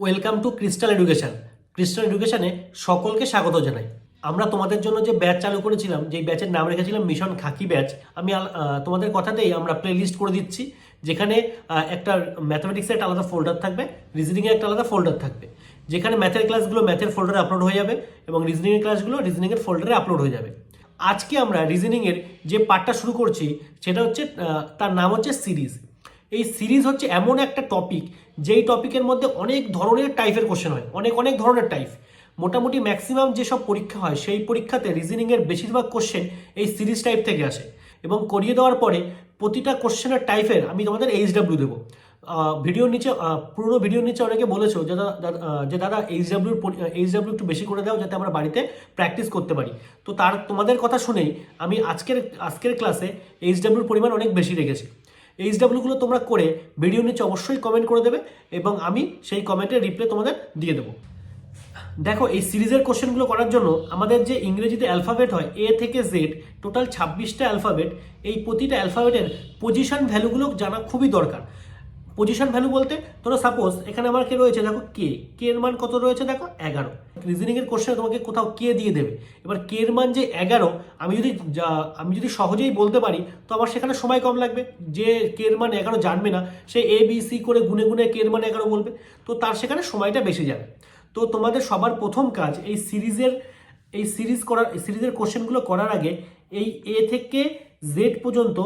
Welcome to crystal education crystal এডুকেশানে সকলকে স্বাগত জানাই। আমরা তোমাদের জন্য যে ব্যাচ চালু করেছিলাম, যেই ব্যাচের নাম রেখেছিলাম মিশন খাকি ব্যাচ আমি তোমাদের কথাতেই আমরা প্লে লিস্ট করে দিচ্ছি, যেখানে একটা ম্যাথমেটিক্সের একটা আলাদা ফোল্ডার থাকবে রিজনিংয়ের একটা আলাদা ফোল্ডার থাকবে। যেখানে ম্যাথের ক্লাসগুলো ম্যাথের ফোল্ডারে আপলোড হয়ে যাবে এবং রিজনিংয়ের ক্লাসগুলো রিজনিংয়ের ফোল্ডারে আপলোড হয়ে যাবে। আজকে আমরা রিজনিংয়ের যে পার্টটা শুরু করছি, সেটা হচ্ছে তার নাম হচ্ছে সিরিজ এই সিরিজ হচ্ছে এমন একটা টপিক যেই টপিকের মধ্যে অনেক ধরনের টাইপের কোশ্চেন হয় অনেক অনেক ধরনের টাইপ মোটামুটি ম্যাক্সিমাম যেসব পরীক্ষা হয় সেই পরীক্ষাতে রিজনিংয়ের বেশিরভাগ কোশ্চেন এই সিরিজ টাইপ থেকে আসে। এবং করিয়ে দেওয়ার পরে প্রতিটা কোশ্চেনের টাইপের আমি তোমাদের এইচ ডাব্লিউ দেবো। ভিডিওর নিচে আহ, পুরো ভিডিওর নিচে অনেকে বলেছ যে দাদা যে দাদা এইচ ডাব্লিউ একটু বেশি করে দাও যাতে আমরা বাড়িতে প্র্যাকটিস করতে পারি। তো তার তোমাদের কথা শুনেই আমি আজকের আজকের ক্লাসে এইচ ডাব্লিউর পরিমাণ অনেক বেশি রেখেছি। এইচ ডাব্লিউগুলো তোমরা করে ভিডিও নিচে অবশ্যই কমেন্ট করে দেবে এবং আমি সেই কমেন্টের রিপ্লাই তোমাদের দিয়ে দেবো। দেখো, এই সিরিজের কোশ্চেনগুলো করার জন্য আমাদের যে ইংরেজিতে অ্যালফাবেট হয় এ থেকে জেড টোটাল ছাব্বিশটা অ্যালফাবেট এই প্রতিটা অ্যালফাবেটের পজিশন ভ্যালুগুলো জানা খুবই দরকার। পজিশন ভ্যালু বলতে, ধরো সাপোজ এখানে আমার কে রয়েছে, দেখো কে কে এর মান কত রয়েছে দেখো? এগারো। রিজনিং এর কোশ্চেনে তোমাকে কোথাও কে দিয়ে দেবে। এবার কে এর মান যে এগারো, আমি যদি আমি যদি সহজেই বলতে পারি, তো আমার সেখানে সময় কম লাগবে। যে কে এর মান এগারো জানবে না, সে এ বি সি করে গুনে গুনে কে এর মান এগারো বলবে। তো তার সেখানে সময়টা বেশি যাবে। তো তোমাদের সবার প্রথম কাজ এই সিরিজের এই সিরিজ করার সিরিজের কোশ্চেনগুলো করার আগে এই এ থেকে জেড পর্যন্ত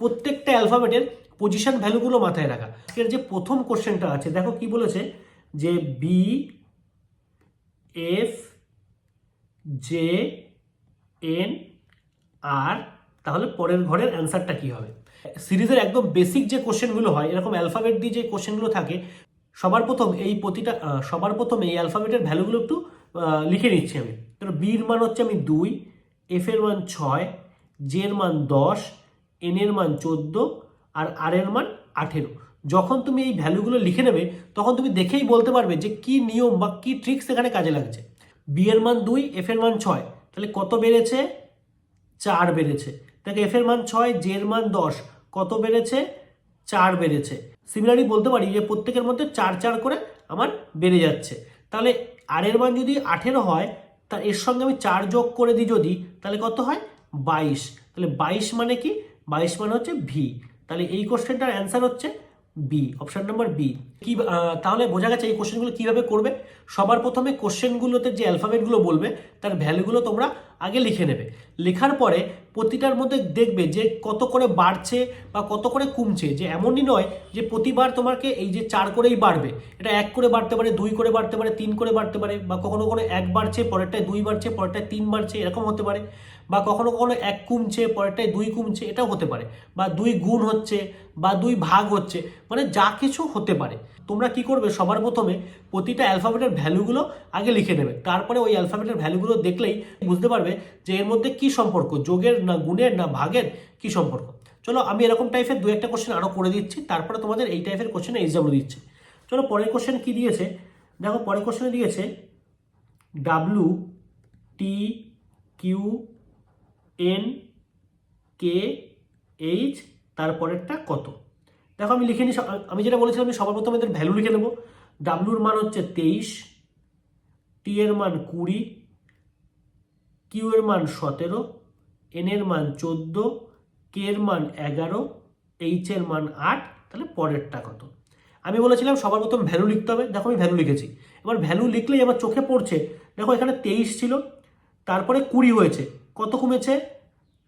প্রত্যেকটা অ্যালফাবেটের পজিশন ভ্যালুগুলো মাথায় রাখা। আজকের যে প্রথম কোশ্চেনটা আছে, দেখো কি বলেছে? যে B F J N R তাহলে পরের ঘরের অ্যান্সারটা কি হবে? সিরিজের একদম বেসিক যে কোশ্চেনগুলো হয়, এরকম অ্যালফাবেট দিয়ে যে কোশ্চেনগুলো থাকে, সবার প্রথম এই প্রতিটা সবার প্রথম এই অ্যালফাবেটের ভ্যালুগুলো একটু লিখে নিচ্ছি আমি। ধরো বির মান হচ্ছে আমি দুই এফ এর মান ছয় জের মান দশ এন এর মান চোদ্দ আর আর এর মান আঠেরো। যখন তুমি এই ভ্যালুগুলো লিখে নেবে, তখন তুমি দেখেই বলতে পারবে যে কি নিয়ম বা কি ট্রিক্স এখানে কাজে লাগছে। বি এর মান দুই এফ এর মান ছয়। তাহলে কত বেড়েছে? চার বেড়েছে। দেখো এফ এর মান ছয় জে এর মান দশ। কত বেড়েছে? চার বেড়েছে। সিমিলারলি বলতে পারি যে প্রত্যেকের মধ্যে চার চার করে আমার বেড়ে যাচ্ছে। তাহলে আর এর মান যদি আঠেরো হয়, তা এর সঙ্গে আমি চার যোগ করে দিই যদি, তাহলে কত হয়? বাইশ। তাহলে বাইশ মানে কি? বাইশ মানে হচ্ছে ভি তাহলে এই কোশ্চেনটার অ্যান্সার হচ্ছে বি অপশন নাম্বার বি কি তাহলে বোঝা গেছে এই কোশ্চেনগুলো কীভাবে করবে? সবার প্রথমে কোশ্চেনগুলোতে যে অ্যালফাবেটগুলো বলবে, তার ভ্যালুগুলো তোমরা আগে লিখে নেবে। লেখার পরে প্রতিটার মধ্যে দেখবে যে কত করে বাড়ছে বা কত করে কমছে, যে এমনই নয় যে প্রতিবার তোমাকে এই যে চার করেই বাড়বে। এটা এক করে বাড়তে পারে, দুই করে বাড়তে পারে, তিন করে বাড়তে পারে বা কখনো কখনো এক বাড়ছে, পরেরটায় দুই বাড়ছে, পরেরটায় তিন বাড়ছে, এরকম হতে পারে। বা কখনো কখনো এক কমছে, পরেরটায় দুই কমছে, এটাও হতে পারে। বা দুই গুণ হচ্ছে, বা দুই ভাগ হচ্ছে মানে যা কিছু হতে পারে। তোমরা কি করবে? সবার প্রথমে প্রতিটা অ্যালফাবেটের ভ্যালুগুলো আগে লিখে নেবে। তারপরে ওই অ্যালফাবেটের ভ্যালুগুলো দেখলেই বুঝতে পারবে যে এর মধ্যে কি সম্পর্ক, যোগের না গুণের না ভাগের কি সম্পর্ক। চলো আমি এরকম টাইপের দু একটা কোশ্চেন আরও করে দিচ্ছি, তারপরে তোমাদের এই টাইপের কোশ্চেন এক্সাম্পল দিচ্ছি। চলো পরের কোশ্চেন কি দিয়েছে? দেখো, পরের কোশ্চেনে দিয়েছে W T Q N K H তারপরেরটা কত? দেখো, আমি লিখে নিই, আমি যেটা বলেছিলাম আমি সবার প্রথমে এদের ভ্যালু লিখে নেব। ডাব্লুর মান হচ্ছে তেইশ টি এর মান কুড়ি কিউ এর মান সতেরো এন এর মান চোদ্দ কে এর মান এগারো এইচ এর মান আট, তাহলে পরেরটা কত? আমি বলেছিলাম সবার প্রথম ভ্যালু লিখতে হবে। দেখো, আমি ভ্যালু লিখেছি। এবার ভ্যালু লিখলেই আমার চোখে পড়ছে। দেখো, এখানে তেইশ ছিল। তারপরে কুড়ি হয়েছে। কত কমেছে?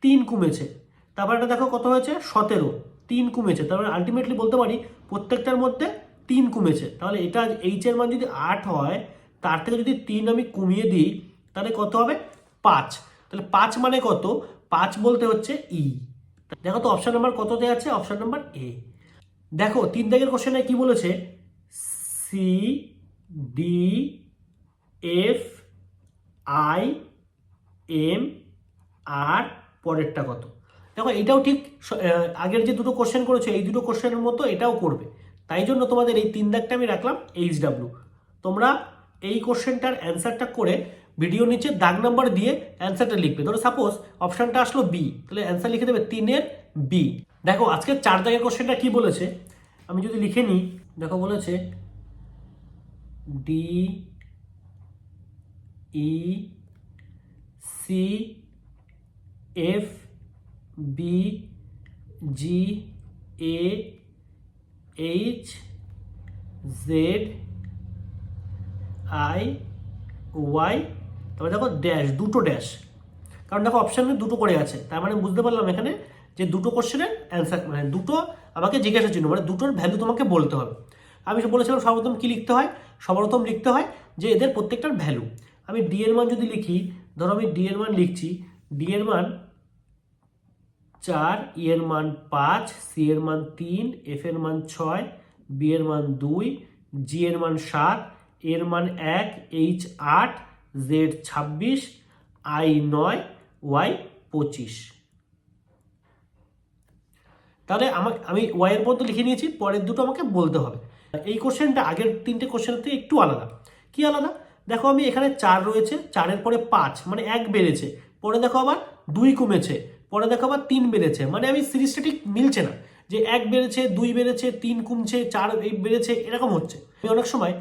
তিন কমেছে। তারপর এটা দেখো কত হয়েছে? সতেরো। তিন কমেছে। তারপরে আলটিমেটলি বলতে পারি প্রত্যেকটার মধ্যে তিন কমেছে। তাহলে এটা এইচ এর মান যদি আট হয়, তার থেকে যদি তিন আমি কমিয়ে দিই, তাহলে কত হবে? পাঁচ। তাহলে পাঁচ মানে কত? পাঁচ বলতে হচ্ছে ই দেখো তো অপশান নাম্বার কততে আছে? অপশান নাম্বার এ দেখো, তিন দাগের কোশ্চেনে কি বলেছে? C D F I M R পরেরটা কত? দেখো, এটাও ঠিক আগের যে দুটো কোশ্চেন করেছে, এই দুটো কোশ্চেনের মতো এটাও করবে। তাই জন্য তোমাদের এই তিন দাগটা আমি রাখলাম এইচ ডাব্লিউ তোমরা এই কোশ্চেনটার অ্যান্সারটা করে ভিডিও নিচে দাগ নাম্বার দিয়ে অ্যান্সারটা লিখবে। ধরো সাপোজ অপশনটা আসলো বি তাহলে অ্যান্সার লিখে দেবে তিনের বি দেখো, আজকে চার দাগের কোশ্চেনটা কি বলেছে? আমি যদি লিখে নিই, দেখো, বলেছে D E C, F, B, G, A, H, Z, I, Y. তারপরে দেখো ড্যাশ দুটো ড্যাশ কারণ দেখো অপশানে দুটো করে আছে। তার মানে বুঝতে পারলাম এখানে যে দুটো কোশ্চেনের অ্যান্সার মানে দুটো আমাকে জিজ্ঞাসা চিহ্ন মানে দুটোর ভ্যালু তোমাকে বলতে হবে। আমি বলেছিলাম সর্বপ্রথম কী লিখতে হয়? সর্বপ্রথম লিখতে হয় যে এদের প্রত্যেকটার ভ্যালু আমি ডি এর মান যদি লিখি ধরো আমি ডি এর মান লিখছি ডি এর মান চার ই এর মান পাঁচ সি এর মান তিন এফ এর মান ছয় বি এর মান দুই জি এর মান সাত এর মান এক এইচ আট জেড ছাব্বিশ আই নয় ওয়াই পঁচিশ। তাহলে আমাকে, আমি ওয়াই ওয়াইয়ের মধ্যে লিখে নিয়েছি, পরের দুটো আমাকে বলতে হবে। এই কোশ্চেনটা আগের তিনটে কোশ্চেনের থেকে একটু আলাদা। কি আলাদা? দেখো আমি এখানে চার রয়েছে, চারের পরে পাঁচ মানে এক বেড়েছে। পরে দেখো আবার দুই কমেছে, পরে দেখো আবার তিন বেড়েছে। মানে আমি সিরিজটা ঠিক মিলছে না, যে এক বেড়েছে, দুই বেড়েছে, তিন কমছে, চার বেড়েছে, এরকম হচ্ছে। আমি অনেক সময়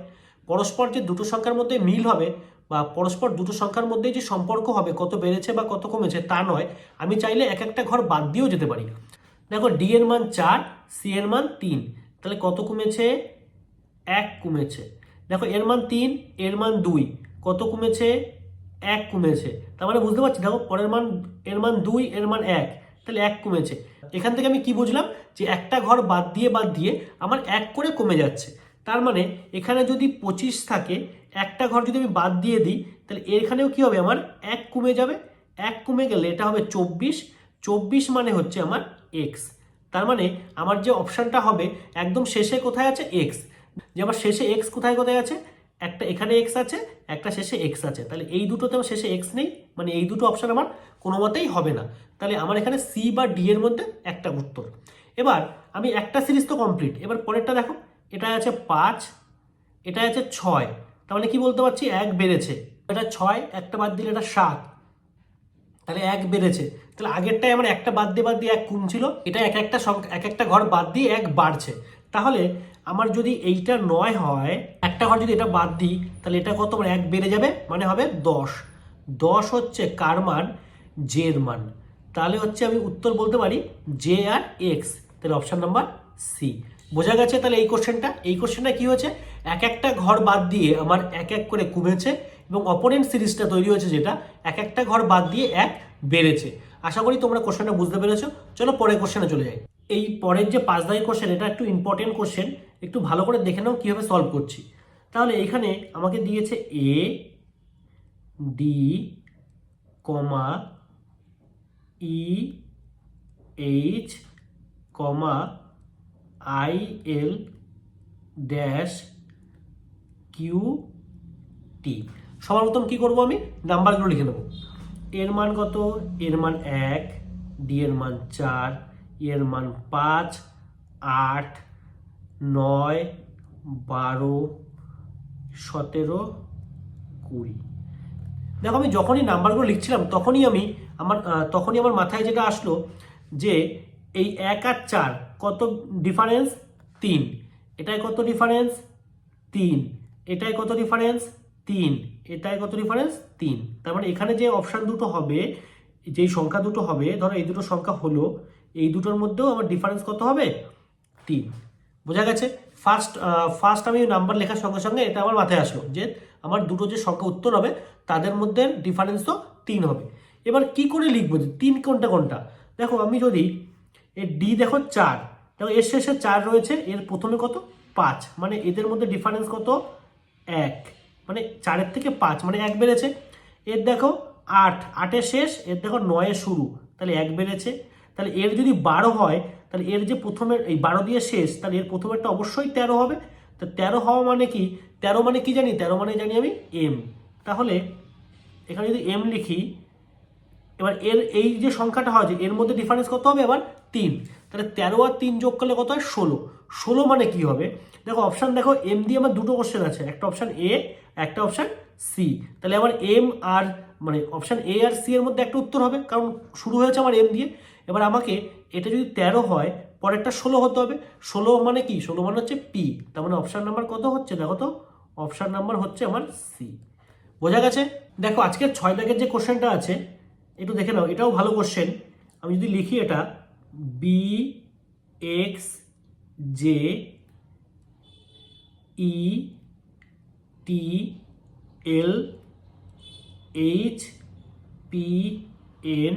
পরস্পর যে দুটো সংখ্যার মধ্যে মিল হবে বা পরস্পর দুটো সংখ্যার মধ্যে যে সম্পর্ক হবে, কত বেড়েছে বা কত কমেছে তা নয়, আমি চাইলে এক একটা ঘর বাদ দিয়েও যেতে পারি। দেখো ডি এর মান চার, সি এর মান তিন, তাহলে কত কমেছে? এক কমেছে। দেখো, এর মান তিন, এর মান দুই। কত কমেছে? এক কমেছে। তার মানে বুঝতে পারছি? দেখো, পরের মান, এর মান দুই, এর মান এক। তাহলে এক কমেছে। এখান থেকে আমি কি বুঝলাম? যে একটা ঘর বাদ দিয়ে বাদ দিয়ে আমার এক করে কমে যাচ্ছে। তার মানে এখানে যদি পঁচিশ থাকে, একটা ঘর যদি আমি বাদ দিয়ে দিই, তাহলে এখানেও কি হবে আমার? এক কমে যাবে। এক কমে গেলে এটা হবে চব্বিশ। চব্বিশ মানে হচ্ছে আমার এক্স। তার মানে আমার যে অপশানটা হবে, একদম শেষে কোথায় আছে? এক্স। যে আমার শেষে এক্স কোথায় কোথায় আছে? একটা এখানে এক্স আছে, একটা শেষে এক্স আছে। তাহলে এই দুটোতে আমার শেষে এক্স নেই মানে এই দুটো অপশান আমার কোনো মতেই হবে না। তাহলে আমার এখানে সি বা ডি এর মধ্যে একটা উত্তর। এবার আমি একটা সিরিজ তো কমপ্লিট এবার পরেরটা দেখো এটা আছে পাঁচ এটা আছে ছয়। তার মানে কি বলতে পারছি? এক বেড়েছে। এটা ছয়, একটা বাদ দিলে এটা সাত। তাহলে এক বেড়েছে। তাহলে আগেরটাই আমার একটা বাদ দিয়ে বাদ দিয়ে এক কমছিল এটা এক একটা এক একটা ঘর বাদ দিয়ে এক বাড়ছে। তাহলে আমার যদি এইটা নয় হয়, একটা ঘর যদি এটা বাদ দিই, তাহলে এটা কত? মানে এক বেড়ে যাবে মানে হবে দশ। দশ হচ্ছে কার মান? জের মান। তাহলে হচ্ছে আমি উত্তর বলতে পারি জে আর এক্স তাহলে অপশান নাম্বার সি বোঝা গেছে তাহলে এই কোশ্চেনটা এই কোশ্চেনটা কি হয়েছে? এক একটা ঘর বাদ দিয়ে আমার এক এক করে কমেছে এবং অপোনেন্ট সিরিজটা তৈরি হয়েছে যেটা, এক একটা ঘর বাদ দিয়ে এক বেড়েছে। আশা করি তোমরা কোশ্চেনটা বুঝতে পেরেছ। চলো পরের কোশ্চেনে চলে যাই। এই পরের যে পাঁচ দাগের কোশ্চেন এটা একটু ইম্পর্টেন্ট কোশ্চেন একটু ভালো করে দেখে নাও কীভাবে সলভ করছি। তাহলে এখানে আমাকে দিয়েছে A D comma E H comma I L dash Q T সবার প্রথম কী করব আমি? নাম্বারগুলো লিখে নেব। এর মান কত? এর মান এক ডি এর মান চার এর মান পাঁচ, আট নয়, বারো, সতেরো, কুড়ি। দেখো, আমি যখনই নাম্বারগুলো লিখছিলাম, তখনই আমি আমার তখনই আমার মাথায় যেটা আসলো যে এই এক আর চার কত ডিফারেন্স তিন। এটাই কত ডিফারেন্স তিন। এটাই কত ডিফারেন্স তিন। এটাই কত ডিফারেন্স তিন। তার মানে এখানে যে অপশান দুটো হবে, যেই সংখ্যা দুটো হবে, ধরো এই দুটো সংখ্যা হলো, এই দুটোর মধ্যেও আমার ডিফারেন্স কত হবে? তিন। বোঝা গেছে? ফার্স্ট ফার্স্ট আমি নাম্বার লেখার সঙ্গে সঙ্গে এটা আমার মাথায় আসলো যে আমার দুটো যে সংখ্যা উত্তর হবে, তাদের মধ্যে ডিফারেন্স তো তিন হবে। এবার কি করে লিখব যে তিন কোনটা কোনটা? দেখো, আমি যদি এর ডি দেখো চার, দেখো এর শেষে চার রয়েছে, এর প্রথমে কত? পাঁচ। মানে এদের মধ্যে ডিফারেন্স কত? এক। মানে চারের থেকে পাঁচ মানে এক বেড়েছে। এর দেখো আট, আটের শেষ, এর দেখো নয়ের শুরু। তাহলে এক বেড়েছে। তাহলে এর যদি বারো হয় তাহলে এর যে প্রথমের এই বারো দিয়ে শেষ, তাহলে এর প্রথমেরটা অবশ্যই তেরো হবে। তো তেরো হওয়া মানে কি? তেরো মানে কি জানি? তেরো মানে জানি আমি এম তাহলে এখানে যদি এম লিখি, এবার এর এই যে সংখ্যাটা হয় যে এর মধ্যে ডিফারেন্স কত হবে? এবার তিন। তাহলে তেরো আর তিন যোগ করলে কত হয়? ষোলো। ষোলো মানে কি হবে? দেখো অপশান দেখো এম দিয়ে আমার দুটো কোশ্চেন আছে। একটা অপশান এ একটা অপশান সি তাহলে আমার এম আর মানে অপশান এ আর সি এর মধ্যে একটা উত্তর হবে, কারণ শুরু হয়েছে আমার এম দিয়ে। এবার আমাকে এটা যদি তেরো হয়, পরেরটা ষোলো হতে হবে। ষোলো মানে কি? ষোলো মানে হচ্ছে পি তার মানে অপশান নাম্বার কত হচ্ছে দেখো তো? অপশান নাম্বার হচ্ছে আমার সি বোঝা গেছে? দেখো আজকের ছয় দাগের যে কোশ্চেনটা আছে, একটু দেখে নাও, এটাও ভালো কোশ্চেন। আমি যদি লিখি এটা B X J E T L H P N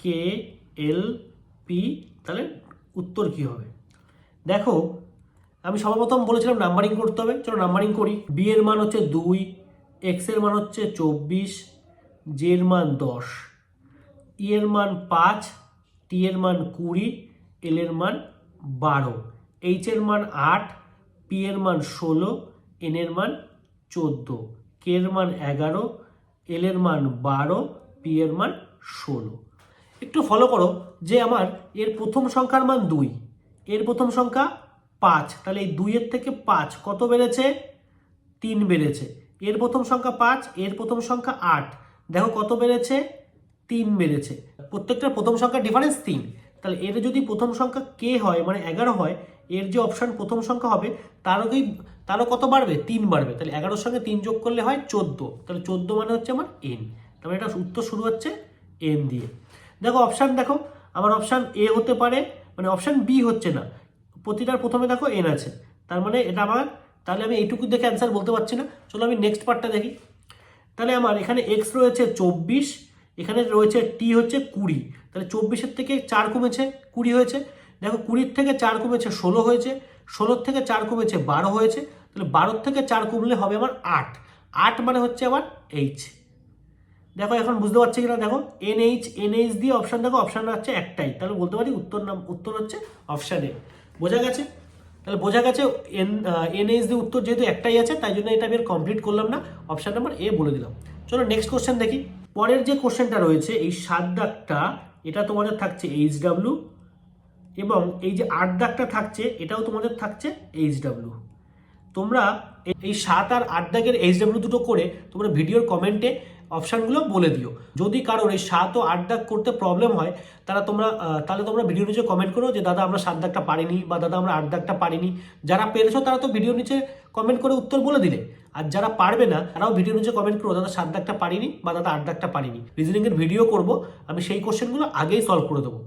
K L P তাহলে উত্তর কি হবে দেখো আমি সর্বপ্রথম বলেছিলাম নাম্বারিং করতে হবে চলো নাম্বারিং করি বি এর মান হচ্ছে দুই এক্সের মান হচ্ছে চব্বিশ জে এর মান দশ ই এর মান পাঁচ টি এর মান কুড়ি এল এর মান বারো এইচ এর মান আট পি এর মান ষোলো এন এর মান চোদ্দ কে এর মান এগারো এল এর মান বারো পি এর মান ষোলো একটু ফলো করো যে আমার এর প্রথম সংখ্যার মান দুই। এর প্রথম সংখ্যা পাঁচ। তাহলে এই দুইয়ের থেকে পাঁচ কত বেড়েছে? তিন বেড়েছে। এর প্রথম সংখ্যা পাঁচ, এর প্রথম সংখ্যা আট। দেখো কত বেড়েছে? তিন বেড়েছে। প্রত্যেকটার প্রথম সংখ্যা ডিফারেন্স তিন। তাহলে এর যদি প্রথম সংখ্যা কে হয় মানে এগারো হয়, এর যে অপশান প্রথম সংখ্যা হবে, তারও কি তারও কত বাড়বে? তিন বাড়বে। তাহলে এগারোর সঙ্গে তিন যোগ করলে হয় চোদ্দ। তাহলে চোদ্দ মানে হচ্ছে আমার এন তাহলে এটা উত্তর শুরু হচ্ছে এন দিয়ে। দেখো অপশান দেখো, আমার অপশান এ হতে পারে মানে অপশান বি হচ্ছে না। প্রতিটার প্রথমে দেখো এন আছে। তার মানে এটা আমার, তাহলে আমি এইটুকু দেখে অ্যান্সার বলতে পারছি না। চলো আমি নেক্সট পার্টটা দেখি। তাহলে আমার এখানে এক্স রয়েছে চব্বিশ, এখানে রয়েছে টি হচ্ছে কুড়ি। তাহলে চব্বিশের থেকে চার কমেছে, কুড়ি হয়েছে। দেখো কুড়ির থেকে চার কমেছে ষোলো হয়েছে, ষোলোর থেকে চার কমেছে বারো হয়েছে। তাহলে বারোর থেকে চার কমলে হবে আমার আট। আট মানে হচ্ছে আমার এইচ দেখো, এখন বুঝতে পারছি কিনা? দেখো এনএইচ এনএইচ দিয়ে অপশান দেখো অপশান হচ্ছে একটাই। তাহলে বলতে পারি উত্তর নাম, উত্তর হচ্ছে অপশান এ বোঝা গেছে? তাহলে বোঝা গেছে এন এনএইচ দিয়ে উত্তর যেহেতু একটাই আছে, তাই জন্য এটা আমি কমপ্লিট করলাম না। অপশান নাম্বার এ বলে দিলাম। চলো নেক্সট কোশ্চেন দেখি। পরের যে কোশ্চেনটা রয়েছে, এই সাত দাগটা, এটা তোমাদের থাকছে এইচ ডাব্লু এবং এই যে আট দাগটা থাকছে, এটাও তোমাদের থাকছে এইচ ডাব্লু তোমরা এই- সাত আর আট দাগের এইচ ডাব্লিউ দুটো করে তোমরা ভিডিওর কমেন্টে অপশানগুলো বলে দিও। যদি কারোর এই সাত ও আট দাগ করতে প্রবলেম হয়, তারা তোমরা তাহলে তোমরা ভিডিও নিচে কমেন্ট করো যে, দাদা, আমরা সাত দাগটা পারিনি বা, দাদা, আমরা আট দাগটা পারিনি যারা পেরেছ, তারা তো ভিডিও নিচে কমেন্ট করে উত্তর বলে দিলে। আর যারা পারবে না, তারাও ভিডিও নিচে কমেন্ট করো, দাদা, সাত দাগটা পারিনি বা, দাদা, আট দাগটা পারিনি রিজনিং এর ভিডিও করব, আমি সেই কোশ্চেনগুলো আগেই সলভ করে দেবো।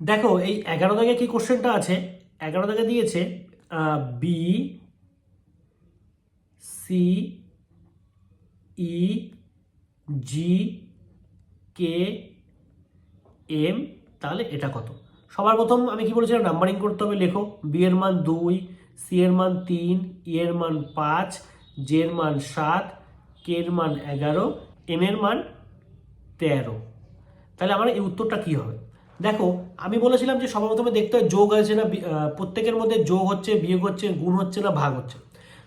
দেখো, এই এগারো দাগে কি কোশ্চেনটা আছে? এগারো দাগে দিয়েছে B C E G K M তাহলে এটা কত? সবার প্রথম আমি কি বলেছিলাম? নাম্বারিং করতে হবে, লেখো। বি এর মান দুই সি এর মান তিন ই এর মান পাঁচ জে এর মান সাত কে এর মান এগারো এম এর মান তেরো। তাহলে আমার এই উত্তরটা কি হবে? দেখো, আমি বলেছিলাম যে সবার প্রথমে দেখতে হয় যোগ আছে না প্রত্যেকের মধ্যে যোগ হচ্ছে, বিয়োগ হচ্ছে, গুণ হচ্ছে না, ভাগ হচ্ছে।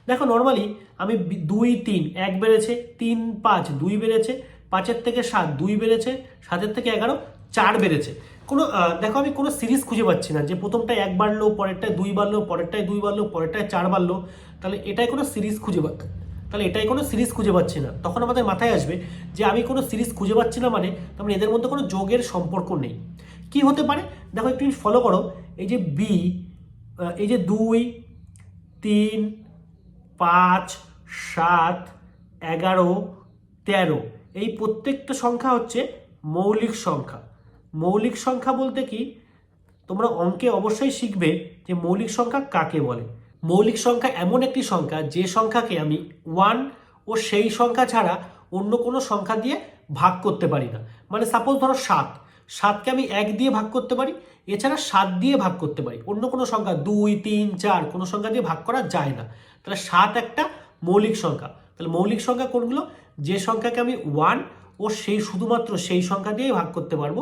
দেখো নর্মালি আমি দুই, তিন, এক বেড়েছে, তিন, পাঁচ, দুই বেড়েছে, পাঁচের থেকে সাত, দুই বেড়েছে, সাতের থেকে এগারো, চার বেড়েছে। কোনো দেখো, আমি কোনো সিরিজ খুঁজে পাচ্ছি না যে প্রথমটায় এক বাড়লো, পরেরটায় দুই বাড়লো, পরেরটায় দুই বাড়লো, পরেরটায় চার বাড়লো। তাহলে এটাই কোনো সিরিজ খুঁজে পা, তাহলে এটাই কোনো সিরিজ খুঁজে পাচ্ছি না। তখন আমাদের মাথায় আসবে যে আমি কোনো সিরিজ খুঁজে পাচ্ছি না মানে তার মানে এদের মধ্যে কোনো যোগের সম্পর্ক নেই। কি হতে পারে? দেখো, একটু ফলো করো। এই যে বি এই যে দুই, তিন পাঁচ, সাত, এগারো, তেরো। এই প্রত্যেকটা সংখ্যা হচ্ছে মৌলিক সংখ্যা। মৌলিক সংখ্যা বলতে কি? তোমরা অঙ্কে অবশ্যই শিখবে যে মৌলিক সংখ্যা কাকে বলে। মৌলিক সংখ্যা এমন একটি সংখ্যা যে সংখ্যাকে আমি ওয়ান ও সেই সংখ্যা ছাড়া অন্য কোনো সংখ্যা দিয়ে ভাগ করতে পারি না। মানে সাপোজ ধরো সাত। সাতকে আমি এক দিয়ে ভাগ করতে পারি, এছাড়া সাত দিয়ে ভাগ করতে পারি। অন্য কোনো সংখ্যা দুই, তিন, চার কোনো সংখ্যা দিয়ে ভাগ করা যায় না। তাহলে সাত একটা মৌলিক সংখ্যা। তাহলে মৌলিক সংখ্যা কোনগুলো? যে সংখ্যাকে আমি ওয়ান ও সেই শুধুমাত্র সেই সংখ্যা দিয়েই ভাগ করতে পারব,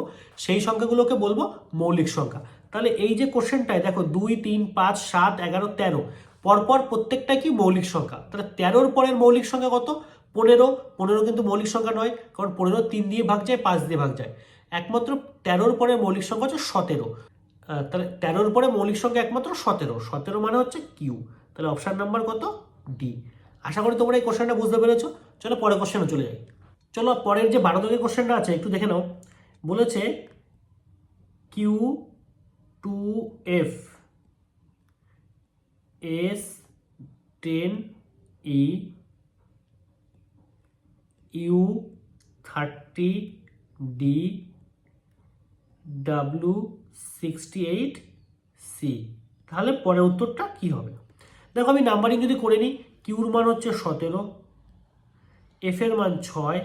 সেই সংখ্যাগুলোকে বলব মৌলিক সংখ্যা। তাহলে এই যে কোশ্চেনটায় দেখো, দুই, তিন, পাঁচ, সাত, এগারো, তেরো, পরপর প্রত্যেকটাই কি মৌলিক সংখ্যা? তাহলে তেরোর পরের মৌলিক সংখ্যা কত? পনেরো পনেরো কিন্তু মৌলিক সংখ্যা নয়, কারণ পনেরো তিন দিয়ে ভাগ যায়, পাঁচ দিয়ে ভাগ যায়। একমাত্র তেরোর পরে মৌলিক সংখ্যা হচ্ছে সতেরো। তাহলে তেরোর পরে মৌলিক সংখ্যা একমাত্র সতেরো। সতেরো মানে হচ্ছে কিউ। তাহলে অপশান নাম্বার কত? ডি আশা করি তোমরা এই কোশ্চেনটা বুঝতে পেরেছ। চলো পরের কোশ্চেনে চলে যাই। চলো পরের যে বারো দাগের কোশ্চেনটা আছে, একটু দেখে নাও। বলেছে Q two F S ten E U thirty D W sixty eight C তাহলে পরের উত্তরটা কি হবে? দেখো আমি নাম্বারিং যদি করে নিই কিউর মান হচ্ছে সতেরো এফ এর মান ছয়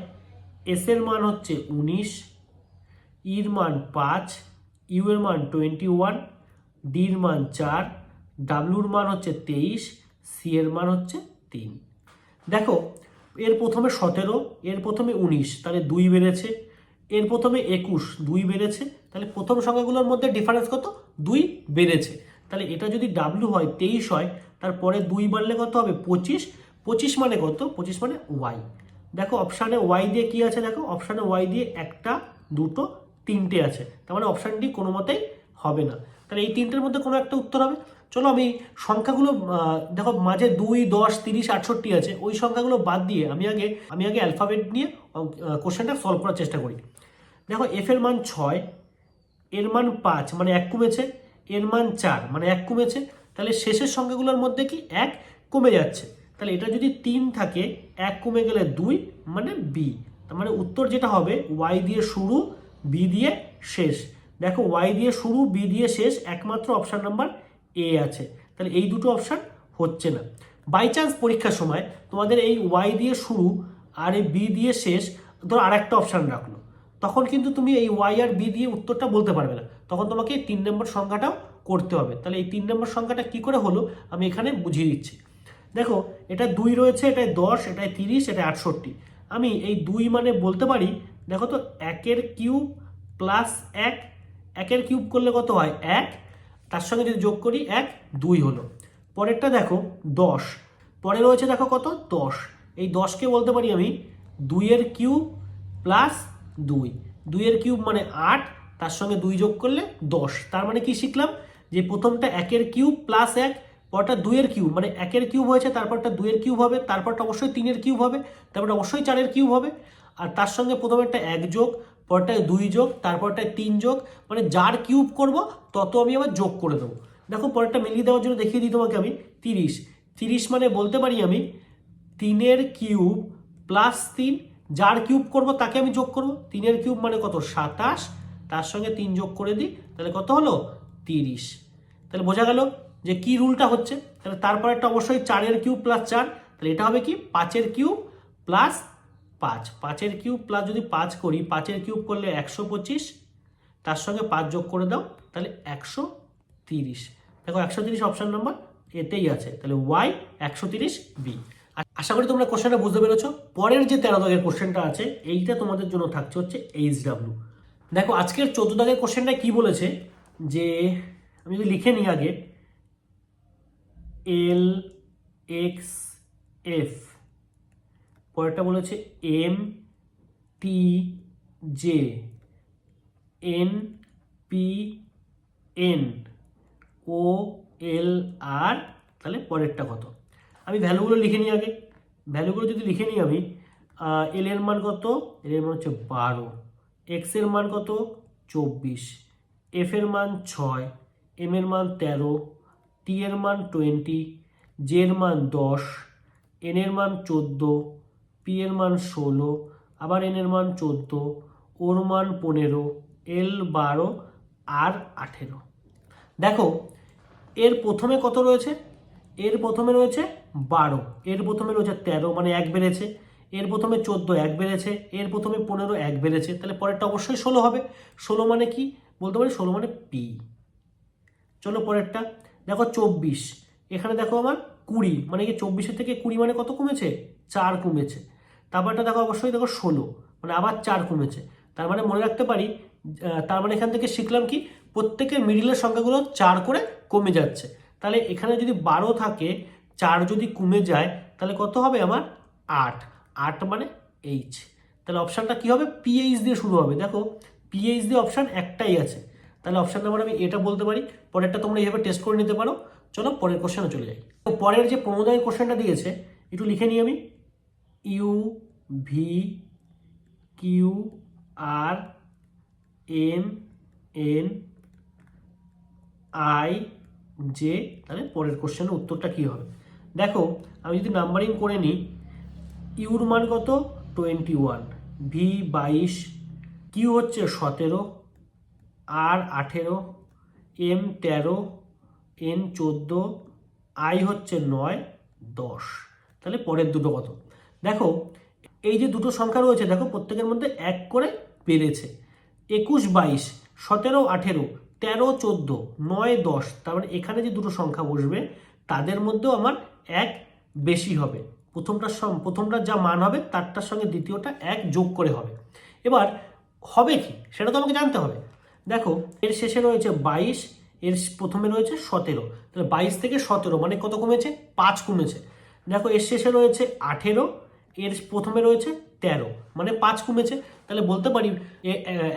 এস এর মান হচ্ছে উনিশ ইর মান পাঁচ ইউ এর মান টোয়েন্টি ওয়ান ডির মান চার ডাব্লুর মান হচ্ছে তেইশ সি এর মান হচ্ছে তিন। দেখো, এর প্রথমে সতেরো, এর প্রথমে উনিশ, তাহলে দুই বেড়েছে, এর প্রথমে একুশ, দুই বেড়েছে, তাহলে প্রথম সংখ্যাগুলোর মধ্যে ডিফারেন্স কত? দুই বেড়েছে। তাহলে এটা যদি ডাব্লু হয়, তেইশ হয় তারপরে দুই বাড়লে কত হবে? পঁচিশ। পঁচিশ মানে কত? পঁচিশ মানে ওয়াই। দেখো অপশানে ওয়াই দিয়ে কি আছে দেখো? অপশানে ওয়াই দিয়ে একটা, দুটো, তিনটে আছে। তার মানে অপশান ডি কোনো মতেই হবে না। তাহলে এই তিনটের মধ্যে কোনো একটা উত্তর হবে? চলো আমি সংখ্যাগুলো দেখো, মাঝে দুই, দশ, তিরিশ, আটষট্টি আছে। ওই সংখ্যাগুলো বাদ দিয়ে আমি আগে আমি আগে অ্যালফাবেট নিয়ে কোশ্চেনটা সলভ করার চেষ্টা করি। দেখো এফ এর মান ছয়, এর মান পাঁচ মানে এক কমেছে। এর মান চার মানে এক কমেছে। তাহলে শেষের সংখ্যাগুলোর মধ্যে কি এক কমে যাচ্ছে। তাহলে এটা যদি তিন থাকে, এক কমে গেলে দুই মানে বি। তার মানে উত্তর যেটা হবে, ওয়াই দিয়ে শুরু, বি দিয়ে শেষ। দেখো, ওয়াই দিয়ে শুরু, বি দিয়ে শেষ, একমাত্র অপশান নাম্বার এ আছে। তাহলে এই দুটো অপশান হচ্ছে না। বাই চান্স পরীক্ষার সময় তোমাদের এই ওয়াই দিয়ে শুরু আর এই বি দিয়ে শেষ, ধরো আর একটা অপশান রাখল। তখন কিন্তু তুমি এই ওয়াই আর বি দিয়ে উত্তরটা বলতে পারবে না। তখন তোমাকে তিন নম্বর সংখ্যাটাও করতে হবে। তাহলে এই তিন নম্বর সংখ্যাটা কি করে হলো? আমি এখানে বুঝিয়ে দিচ্ছি। দেখো এটা দুই রয়েছে, এটায় দশ, এটায় তিরিশ, এটায় আটষট্টি। আমি এই দুই মানে বলতে পারি, দেখো তো, একের কিউব প্লাস এক, একের কিউব করলে কত হয়? এক। তার সঙ্গে যদি যোগ করি, এক, দুই হলো। পরেরটা দেখো, দশ। পরে রয়েছে দেখো কত? দশ। এই দশকে বলতে পারি আমি, দুইয়ের কিউব প্লাস দুই। দুইয়ের কিউব মানে আট, তার সঙ্গে দুই যোগ করলে দশ। তার মানে কি শিখলাম? যে প্রথমটা একের কিউব প্লাস এক, পরটা দুইয়ের কিউব মানে একের কিউব হয়েছে, তারপরটা দুইয়ের কিউব হবে, তারপরটা অবশ্যই তিনের কিউব হবে, তারপরটা অবশ্যই চারের কিউব হবে। আর তার সঙ্গে প্রথমেরটা এক যোগ, পরটায় দুই যোগ, তারপরটায় তিন যোগ মানে যার কিউব করব, তত আমি আবার যোগ করে দেবো। দেখো, পরেরটা মিলিয়ে দেওয়ার জন্য দেখিয়ে দিই তোমাকে আমি, তিরিশ। তিরিশ মানে বলতে পারি আমি, তিনের কিউব প্লাস তিন, যার কিউব করব, তাকে আমি যোগ করব। তিনের কিউব মানে কত? সাতাশ। তার সঙ্গে তিন যোগ করে দিই, তাহলে কত হলো? তিরিশ। তাহলে বোঝা গেল যে কি রুলটা হচ্ছে। তাহলে তারপর একটা অবশ্যই চারের কিউব প্লাস চার। তাহলে এটা হবে কি? পাঁচের কিউব প্লাস পাঁচ। পাঁচের কিউব প্লাস যদি পাঁচ করি, পাঁচের কিউব করলে একশো পঁচিশ। তার সঙ্গে পাঁচ যোগ করে দাও, তাহলে একশো তিরিশ। দেখো একশো তিরিশ অপশান নাম্বার এতেই আছে। তাহলে ওয়াই একশো তিরিশ বি আশা করি তোমরা কোশ্চেনটা বুঝতে পেরেছ। পরের যে তেরো দাগের কোশ্চেনটা আছে, এইটা তোমাদের জন্য থাকছে হচ্ছে এইচ ডাব্লিউ দেখো, আজকের চোদ্দ দাগের কোশ্চেনটা কি বলেছে? যে আমি যদি লিখে নিই আগে এল এক্স এফ পরেরটা বলেছে M T J N P N O L R তাহলে পরেরটা কত? আমি ভ্যালুগুলো লিখে নিই আগে। ভ্যালুগুলো যদি লিখে নিই আমি এল এর মান কত? এল এর মান হচ্ছে বারো। এক্সের মান কত? চব্বিশ। এফ এর মান ছয়। এম এর মান তেরো টি এর মান টোয়েন্টি জে এর মান দশ এন এর মান চোদ্দ পি এর মান ষোলো, আবার এন এর মান চোদ্দ, ওর মান পনেরো, এল বারো, আর আঠেরো। দেখো, এর প্রথমে কত রয়েছে? এর প্রথমে রয়েছে বারো, এর প্রথমে রয়েছে তেরো মানে এক বেড়েছে, এর প্রথমে চোদ্দ, এক বেড়েছে, এর প্রথমে পনেরো, এক বেড়েছে, তাহলে পরেরটা অবশ্যই ষোলো হবে। ষোলো মানে কি? বলতে পারি ষোলো মানে পি। চলো পরেরটা। দেখো চব্বিশ। এখানে দেখো আমার কুড়ি মানে কি চব্বিশের থেকে কুড়ি মানে কত কমেছে? চার কমেছে। তারপরটা দেখো অবশ্যই দেখো ষোলো মানে আবার চার কমেছে। তার মানে মনে রাখতে পারি তার মানে এখান থেকে শিখলাম কি, প্রত্যেকের মিডিলের সংখ্যাগুলো চার করে কমে যাচ্ছে। তাহলে এখানে যদি বারো থাকে, চার যদি কমে যায়, তাহলে কত হবে আমার? আট। আট মানে এইচ। তাহলে অপশানটা কি হবে? পিএইচ দিয়ে শুরু হবে। দেখো, পিএইচ দিয়ে অপশান একটাই আছে। তাহলে অপশান নাম্বার আমি এটা বলতে পারি, পরেরটা তোমরা এইভাবে টেস্ট করে নিতে পারো। চলো পরের কোশ্চেনে চলে যাই। তো পরের যে প্রণোদয় কোশ্চেনটা দিয়েছে, একটু লিখে নিই আমি। U V Q R M N I J তাহলে পরের কোশ্চেনের উত্তরটা কি হবে? দেখো, আমি যদি নাম্বারিং করে নিই ইউর মান কত? টোয়েন্টি ওয়ান ভি বাইশ কিউ হচ্ছে সতেরো। আর আঠেরো, এম তেরো, এন চোদ্দ, আই হচ্ছে নয়, দশ। তাহলে পরের দুটো কত? দেখো, এই যে দুটো সংখ্যা রয়েছে, দেখো প্রত্যেকের মধ্যে এক করে বেড়েছে। একুশ, বাইশ, সতেরো, আঠেরো, তেরো, চোদ্দ, নয়, দশ, তার মানে এখানে যে দুটো সংখ্যা বসবে, তাদের মধ্যেও আমার এক বেশি হবে। প্রথমটার প্রথমটার যা মান হবে, তারটার সঙ্গে দ্বিতীয়টা এক যোগ করে হবে। এবার হবে কি? সেটা তো আমাকে জানতে হবে। দেখো, এর শেষে রয়েছে বাইশ, এর প্রথমে রয়েছে সতেরো। তাহলে বাইশ থেকে সতেরো মানে কত কমেছে? পাঁচ কমেছে। দেখো, এর শেষে রয়েছে আঠেরো, এর প্রথমে রয়েছে তেরো মানে পাঁচ কমেছে। তাহলে বলতে পারি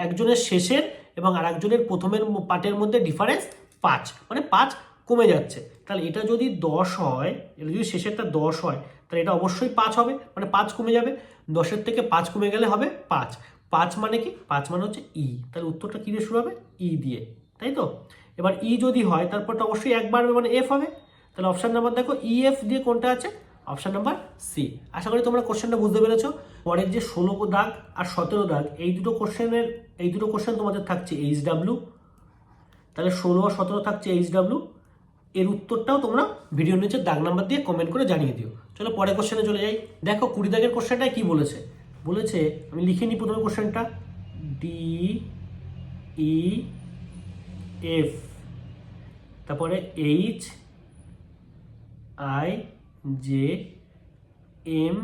একজনের শেষের এবং আর একজনের প্রথমের পার্টের মধ্যে ডিফারেন্স পাঁচ মানে পাঁচ কমে যাচ্ছে। তাহলে এটা যদি দশ হয়, এটা যদি শেষেরটা দশ হয়, তাহলে এটা অবশ্যই পাঁচ হবে মানে পাঁচ কমে যাবে। দশের থেকে পাঁচ কমে গেলে হবে পাঁচ। পাঁচ মানে কি? পাঁচ মানে হচ্ছে ই। তাহলে উত্তরটা কী দিয়ে শুরু হবে? ই দিয়ে। তাই তো? এবার ই যদি হয় তারপরটা অবশ্যই এক বাড়বে মানে এফ হবে। তাহলে অপশান নাম্বার দেখো ই এফ দিয়ে কোনটা আছে? অপশান নাম্বার সি আশা করি তোমরা কোশ্চেনটা বুঝতে পেরেছ। পরের যে ষোলো দাগ আর সতেরো দাগ, এই দুটো কোশ্চেনের এই দুটো কোশ্চেন তোমাদের থাকছে এইচ ডাব্লিউ তাহলে ষোলো আর সতেরো থাকছে এইচ ডাব্লিউ এর উত্তরটাও তোমরা ভিডিও নিচে দাগ নাম্বার দিয়ে কমেন্ট করে জানিয়ে দিও। চলো পরের কোশ্চেনে চলে যাই। দেখো কুড়ি দাগের কোশ্চেনটায় কি বলেছে? বলেছে, আমি লিখে নিই প্রথমে কোশ্চেনটা। ডি ই এফ তারপরে H I J M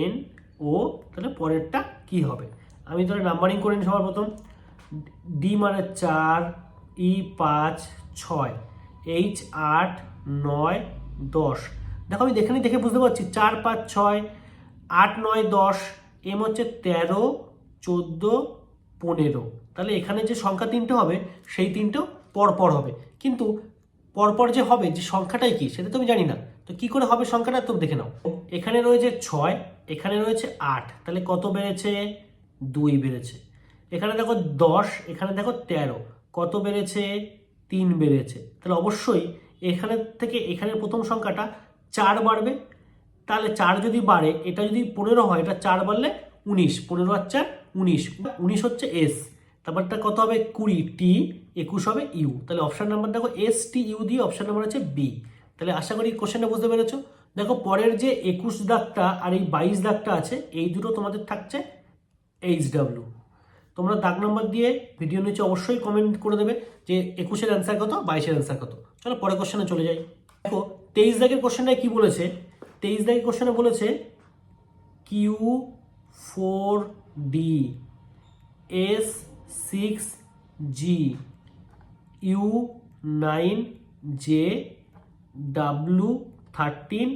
N O তাহলে পরেরটা কি হবে? আমি তাহলে নাম্বারিং করে নিই সবার প্রথম। ডি মানে চার ই পাঁচ, ছয় এইচ আট, নয়, দশ। দেখো আমি দেখে দেখে বুঝতে পারছি। চার, পাঁচ, ছয় আট, নয়, দশ, এম হচ্ছে তেরো, চোদ্দ, পনেরো। তাহলে এখানে যে সংখ্যা তিনটে হবে, সেই তিনটেও পরপর হবে। কিন্তু পরপর যে হবে, যে সংখ্যাটাই কি, সেটা তো আমি জানি না। তো কি করে হবে সংখ্যাটা তো দেখে নাও। এখানে রয়েছে ছয়, এখানে রয়েছে আট। তাহলে কত বেড়েছে? দুই বেড়েছে। এখানে দেখো দশ, এখানে দেখো তেরো। কত বেড়েছে? তিন বেড়েছে। তাহলে অবশ্যই এখানে থেকে এখানের প্রথম সংখ্যাটা চার বাড়বে তাহলে চার যদি বাড়ে, এটা যদি পনেরো হয়, এটা চার বাড়লে উনিশ, পনেরো আর চার, উনিশ। উনিশ হচ্ছে এস তারপরটা কত হবে? কুড়ি টি একুশ হবে ইউ তাহলে অপশান নাম্বার দেখো এস টি ইউ দিয়ে অপশান নাম্বার হচ্ছে বি তাহলে আশা করি কোশ্চেনটা বুঝতে পেরেছ। দেখো, পরের যে একুশ দাগটা আর এই বাইশ দাগটা আছে, এই দুটো তোমাদের থাকছে এইচ ডাব্লিউ তোমরা দাগ নাম্বার দিয়ে ভিডিও নিচে অবশ্যই কমেন্ট করে দেবে যে একুশের অ্যান্সার কত, বাইশের অ্যান্সার কত। চলো পরের কোশ্চেনে চলে যাই। দেখো, তেইশ দাগের কোশ্চেনটায় কি বলেছে? তেইশ দাগের কোশ্চেনে বলেছে Q four D S six G U nine J W thirteen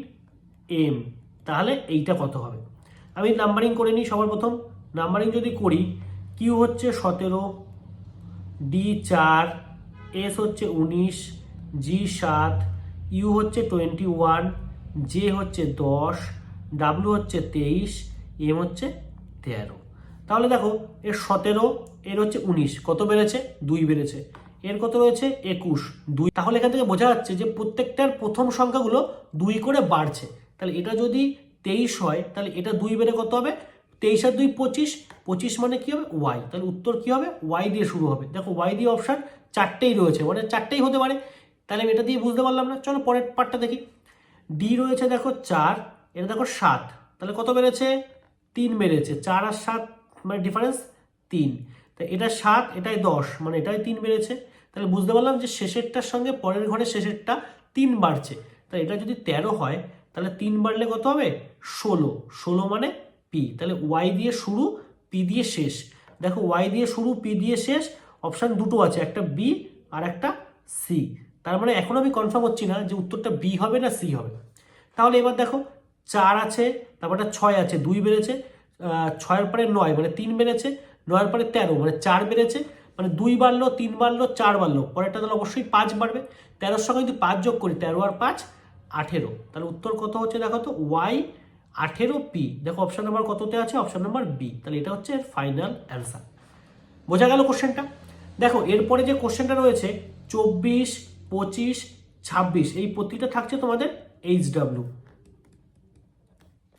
M তাহলে এইটা কত হবে? আমি নাম্বারিং করে নিই সবার প্রথম। নাম্বারিং যদি করি কিউ হচ্ছে সতেরো ডি চার এস হচ্ছে উনিশ জি সাত ইউ হচ্ছে টোয়েন্টি ওয়ান জে হচ্ছে দশ ডাব্লু হচ্ছে তেইশ এম হচ্ছে তেরো। তাহলে দেখো, এর সতেরো, এর হচ্ছে উনিশ। কত বেড়েছে? দুই বেড়েছে। এর কত রয়েছে? একুশ। দুই। তাহলে এখান থেকে বোঝা যাচ্ছে যে প্রত্যেকটার প্রথম সংখ্যাগুলো দুই করে বাড়ছে। তাহলে এটা যদি তেইশ হয়, তাহলে এটা দুই বেড়ে কত হবে? তেইশ আর দুই পঁচিশ। পঁচিশ মানে কি হবে? ওয়াই তাহলে উত্তর কি হবে? ওয়াই দিয়ে শুরু হবে। দেখো ওয়াই দিয়ে অপশান চারটেই রয়েছে। মানে চারটেই হতে পারে। তাহলে আমি এটা দিয়ে বুঝতে পারলাম না। চলো পরের পার্টটা দেখি। ডি রয়েছে দেখো চার, এটা দেখো সাত। তাহলে কত বেড়েছে? তিন বেড়েছে। চার আর সাত মানে ডিফারেন্স তিন। তা এটা সাত, এটাই দশ মানে এটাই তিন বেড়েছে। তাহলে বুঝতে পারলাম যে শেষেরটার সঙ্গে পরের ঘরের শেষেরটা তিন বাড়ছে। তাহলে এটা যদি তেরো হয়, তাহলে তিন বাড়লে কত হবে? ষোলো। ষোলো মানে পি তাহলে ওয়াই দিয়ে শুরু পি দিয়ে শেষ। দেখো ওয়াই দিয়ে শুরু পি দিয়ে শেষ অপশান দুটো আছে, একটা বি আর একটা সি তার মানে এখন আমি কনফার্ম হচ্ছি না যে উত্তরটা বি হবে না সি হবে। তাহলে এবার দেখো, চার আছে, তারপরটা ছয় আছে, দুই বেড়েছে ছয়ের পরে নয় মানে তিন বেড়েছে, নয়ের পরে তেরো মানে চার বেড়েছে মানে দুই বাড়লো, তিন বাড়লো, চার বাড়লো, পরেরটা তাহলে অবশ্যই পাঁচ বাড়বে। তেরোর সঙ্গে যদি পাঁচ যোগ করি, তেরো আর পাঁচ, আঠেরো। তাহলে উত্তর কত হচ্ছে দেখো তো? ওয়াই আঠেরো পি দেখো অপশান নাম্বার কততে আছে? অপশান নাম্বার বি তাহলে এটা হচ্ছে ফাইনাল অ্যান্সার বোঝা গেল কোশ্চেনটা দেখো, এরপরে যে কোশ্চেনটা রয়েছে, চব্বিশ পঁচিশ, ছাব্বিশ, এই প্রতিটা থাকছে তোমাদের এইচ ডাব্লিউ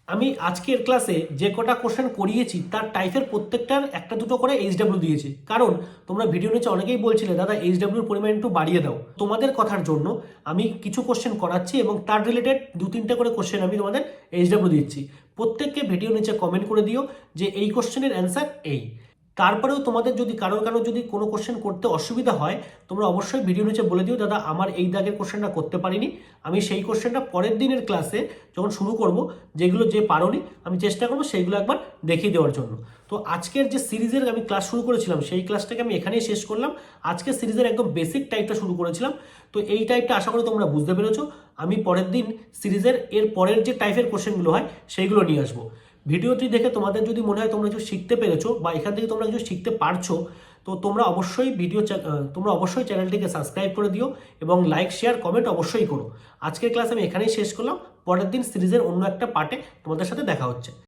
আমি আজকের ক্লাসে যে কটা কোশ্চেন করিয়েছি, তার টাইপের প্রত্যেকটার একটা দুটো করে এইচ ডাব্লিউ দিয়েছি। কারণ তোমরা ভিডিও নিচে অনেকেই বলছিলে, দাদা এইচ ডাব্লিউর পরিমাণ একটু বাড়িয়ে দাও। তোমাদের কথার জন্য আমি কিছু কোশ্চেন করাচ্ছি এবং তার রিলেটেড দু তিনটে করে কোশ্চেন আমি তোমাদের এইচ ডাব্লিউ দিচ্ছি। প্রত্যেককে ভিডিও নিচে কমেন্ট করে দিও যে এই কোশ্চেনের অ্যান্সার এই। তারপরেও তোমাদের যদি কারোর কারও যদি কোনো কোশ্চেন করতে অসুবিধা হয়, তোমরা অবশ্যই ভিডিও নিচে বলে দিও, দাদা, আমার এই দাগের কোশ্চেনটা করতে পারিনি। আমি সেই কোশ্চেনটা পরের দিনের ক্লাসে যখন শুরু করব, যেগুলো যে পারোনি, আমি চেষ্টা করব সেইগুলো একবার দেখিয়ে দেওয়ার জন্য। তো আজকের যে সিরিজের আমি ক্লাস শুরু করেছিলাম, সেই ক্লাসটাকে আমি এখানেই শেষ করলাম। আজকের সিরিজের একদম বেসিক টাইপটা শুরু করেছিলাম। তো এই টাইপটা আশা করি তোমরা বুঝতে পেরেছ। আমি পরের দিন সিরিজের এর পরের যে টাইপের কোশ্চেনগুলো হয়, সেইগুলো নিয়ে আসব। ভিডিওটি দেখে তোমাদের যদি মনে হয় তোমরা কিছু শিখতে পেরেছ বা এখান থেকে তোমরা কিছু শিখতে পারছ, তো তোমরা অবশ্যই ভিডিও তোমরা অবশ্যই চ্যানেলটিকে সাবস্ক্রাইব করে দিও এবং লাইক শেয়ার কমেন্ট অবশ্যই করো। আজকের ক্লাস আমি এখানেই শেষ করলাম। পরের দিন সিরিজের অন্য একটা পার্টে তোমাদের সাথে দেখা হচ্ছে।